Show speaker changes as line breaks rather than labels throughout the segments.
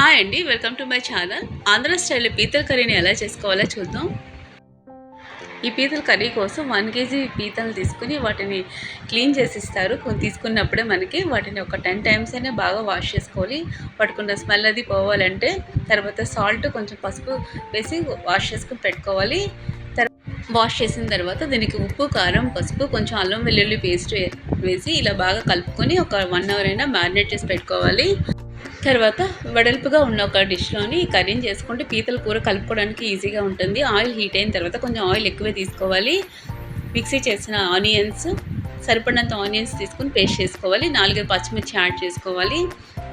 Hi అండి welcome to my channel. Andhra స్టైల్లో పీతల కర్రీని ఎలా చేసుకోవాలో చూద్దాం. ఈ పీతల కర్రీ కోసం వన్ కేజీ పీతలు తీసుకుని వాటిని క్లీన్ చేసి ఇస్తారు కొన్ని తీసుకున్నప్పుడే మనకి వాటిని ఒక టెన్ టైమ్స్ అయినా బాగా వాష్ చేసుకోవాలి. పట్టుకున్న స్మెల్ అది పోవాలంటే తర్వాత సాల్ట్ కొంచెం పసుపు వేసి వాష్ చేసుకుని పెట్టుకోవాలి. వాష్ చేసిన తర్వాత దీనికి ఉప్పు కారం పసుపు కొంచెం అల్లం వెల్లుల్లి పేస్ట్ వేసి ఇలా బాగా కలుపుకొని ఒక వన్ అవర్ అయినా మ్యారినేట్ చేసి పెట్టుకోవాలి. తర్వాత వెడల్పుగా ఉన్న ఒక డిష్లోని కర్రీని చేసుకుంటే పీతల కూర కలుపుకోవడానికి ఈజీగా ఉంటుంది. ఆయిల్ హీట్ అయిన తర్వాత కొంచెం ఆయిల్ ఎక్కువే తీసుకోవాలి. మిక్సీ చేసిన ఆనియన్స్ సరిపడినంత ఆనియన్స్ తీసుకుని పేస్ట్ చేసుకోవాలి. నాలుగైదు పచ్చిమిర్చి యాడ్ చేసుకోవాలి.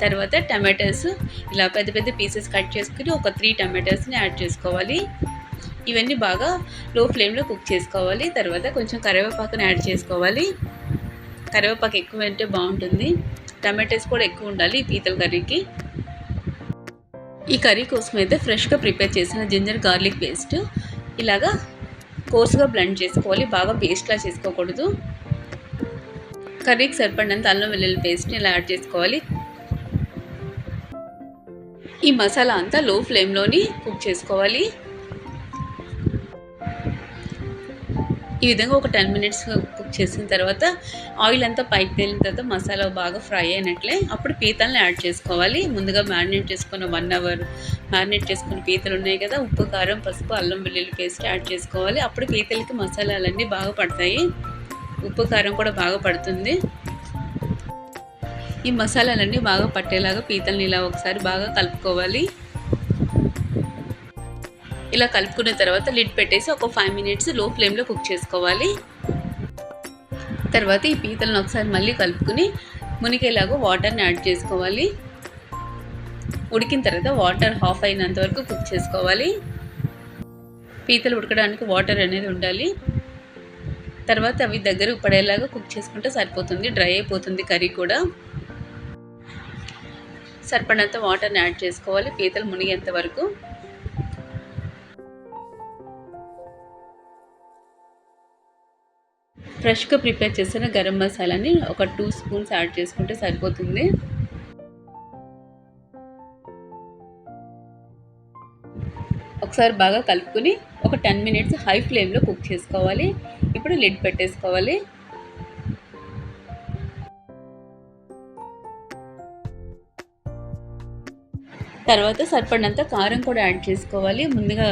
తర్వాత టమాటోస్ ఇలా పెద్ద పెద్ద పీసెస్ కట్ చేసుకుని ఒక త్రీ టమాటోస్ని యాడ్ చేసుకోవాలి. ఇవన్నీ బాగా లో ఫ్లేమ్లో కుక్ చేసుకోవాలి. తర్వాత కొంచెం కరివేపాకుని యాడ్ చేసుకోవాలి. కరివేపాకు ఎక్కువ అంటే బాగుంటుంది. టమాటోస్ కూడా ఎక్కువ ఉండాలి పీతల కర్రీకి. ఈ కర్రీ కోసం అయితే ఫ్రెష్గా ప్రిపేర్ చేసిన జింజర్ గార్లిక్ పేస్ట్ ఇలాగా కోర్స్గా బ్లెండ్ చేసుకోవాలి బాగా పేస్ట్లా చేసుకోకూడదు. కర్రీకి సరిపడినంత అల్లం వెల్లుల్లి పేస్ట్ని ఇలా యాడ్ చేసుకోవాలి. ఈ మసాలా అంతా లో ఫ్లేమ్లోని కుక్ చేసుకోవాలి. ఈ విధంగా ఒక టెన్ మినిట్స్ కుక్ చేసిన తర్వాత ఆయిల్ అంతా పైకి తేలిన తర్వాత మసాలా బాగా ఫ్రై అయినట్లే అప్పుడు పీతల్ని యాడ్ చేసుకోవాలి. ముందుగా మ్యారినేట్ చేసుకున్న వన్ అవర్ మ్యారినేట్ చేసుకున్న పీతలు ఉన్నాయి కదా ఉప్పు కారం పసుపు అల్లం వెల్లుల్లి పేస్ట్ యాడ్ చేసుకోవాలి. అప్పుడు పీతలకి మసాలాలన్నీ బాగా పడతాయి. ఉప్పు కారం కూడా బాగా పడుతుంది. ఈ మసాలాలన్నీ బాగా పట్టేలాగా పీతల్ని ఇలా ఒకసారి బాగా కలుపుకోవాలి. ఇలా కలుపుకున్న తర్వాత లిడ్ పెట్టేసి ఒక ఫైవ్ మినిట్స్లో ఫ్లేమ్లో కుక్ చేసుకోవాలి. తర్వాత ఈ పీతలను ఒకసారి మళ్ళీ కలుపుకుని మునిగేలాగా వాటర్ని యాడ్ చేసుకోవాలి. ఉడికిన తర్వాత వాటర్ హాఫ్ అయినంత వరకు కుక్ చేసుకోవాలి. పీతలు ఉడకడానికి వాటర్ అనేది ఉండాలి. తర్వాత అవి దగ్గర పడేలాగా కుక్ చేసుకుంటే సరిపోతుంది డ్రై అయిపోతుంది కర్రీ కూడా. సరిపడినంత వాటర్ని యాడ్ చేసుకోవాలి పీతలు మునిగేంత వరకు. ఫ్రెష్గా ప్రిపేర్ చేసిన గరం మసాలాని ఒక టూ స్పూన్స్ యాడ్ చేసుకుంటే సరిపోతుంది. ఒకసారి బాగా కలుపుకొని ఒక టెన్ మినిట్స్ హై ఫ్లేమ్లో కుక్ చేసుకోవాలి. ఇప్పుడు లిడ్ పెట్టేసుకోవాలి. తర్వాత సరిపడినంత కారం కూడా యాడ్ చేసుకోవాలి. ముందుగా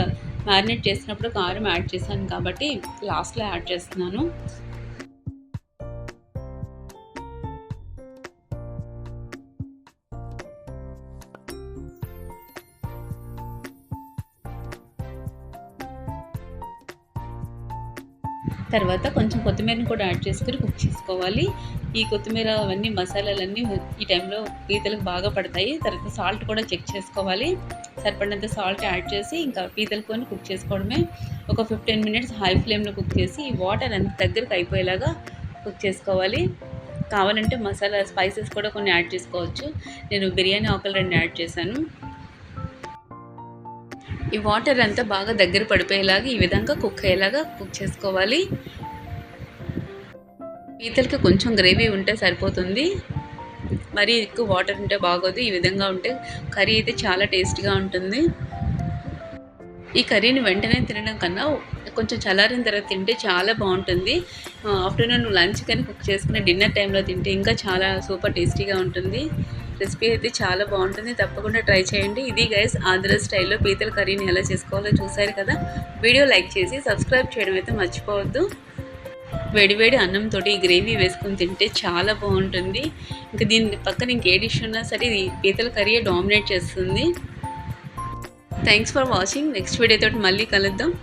మ్యారినేట్ చేసినప్పుడు కారం యాడ్ చేశాను కాబట్టి లాస్ట్లో యాడ్ చేస్తున్నాను. తర్వాత కొంచెం కొత్తిమీరని కూడా యాడ్ చేసుకుని కుక్ చేసుకోవాలి. ఈ కొత్తిమీర అవన్నీ మసాలాలన్నీ ఈ టైంలో పీతలకు బాగా పడతాయి. తర్వాత సాల్ట్ కూడా చెక్ చేసుకోవాలి. సరిపడినంత సాల్ట్ యాడ్ చేసి ఇంకా పీతలకొని కుక్ చేసుకోవడమే. ఒక ఫిఫ్టీన్ మినిట్స్ హై ఫ్లేమ్లో కుక్ చేసి ఈ వాటర్ అంత దగ్గరకు అయిపోయేలాగా కుక్ చేసుకోవాలి. కావాలంటే మసాలా స్పైసెస్ కూడా కొన్ని యాడ్ చేసుకోవచ్చు. నేను బిర్యానీ ఆకులు రెండు యాడ్ చేశాను. ఈ వాటర్ అంతా బాగా దగ్గర పడిపోయేలాగా ఈ విధంగా కుక్ అయ్యేలాగా కుక్ చేసుకోవాలి. పీతలకి కొంచెం గ్రేవీ ఉంటే సరిపోతుంది. మరీ ఎక్కువ వాటర్ ఉంటే బాగోదు. ఈ విధంగా ఉంటే కర్రీ అయితే చాలా టేస్ట్గా ఉంటుంది. ఈ కర్రీని వెంటనే తినడం కన్నా కొంచెం చల్లారిన తర్వాత తింటే చాలా బాగుంటుంది. ఆఫ్టర్నూన్ లంచ్ కానీ కుక్ చేసుకుని డిన్నర్ టైంలో తింటే ఇంకా చాలా సూపర్ టేస్టీగా ఉంటుంది. రెసిపీ అయితే చాలా బాగుంటుంది. తప్పకుండా ట్రై చేయండి. ఇది గైస్ ఆంధ్ర స్టైల్లో పీతల కర్రీని ఎలా చేసుకోవాలో చూసారు కదా? వీడియో లైక్ చేసి సబ్స్క్రైబ్ చేయడం అయితే మర్చిపోవద్దు. వేడివేడి అన్నంతో ఈ గ్రేవీ వేసుకొని తింటే చాలా బాగుంటుంది. ఇంకా దీని పక్కన ఇంకే డిష్ ఉన్నా సరే ఇది పీతల కర్రీ డామినేట్ చేస్తుంది. థ్యాంక్స్ ఫర్ వాచింగ్ నెక్స్ట్ వీడియోతో మళ్ళీ కలుద్దాం.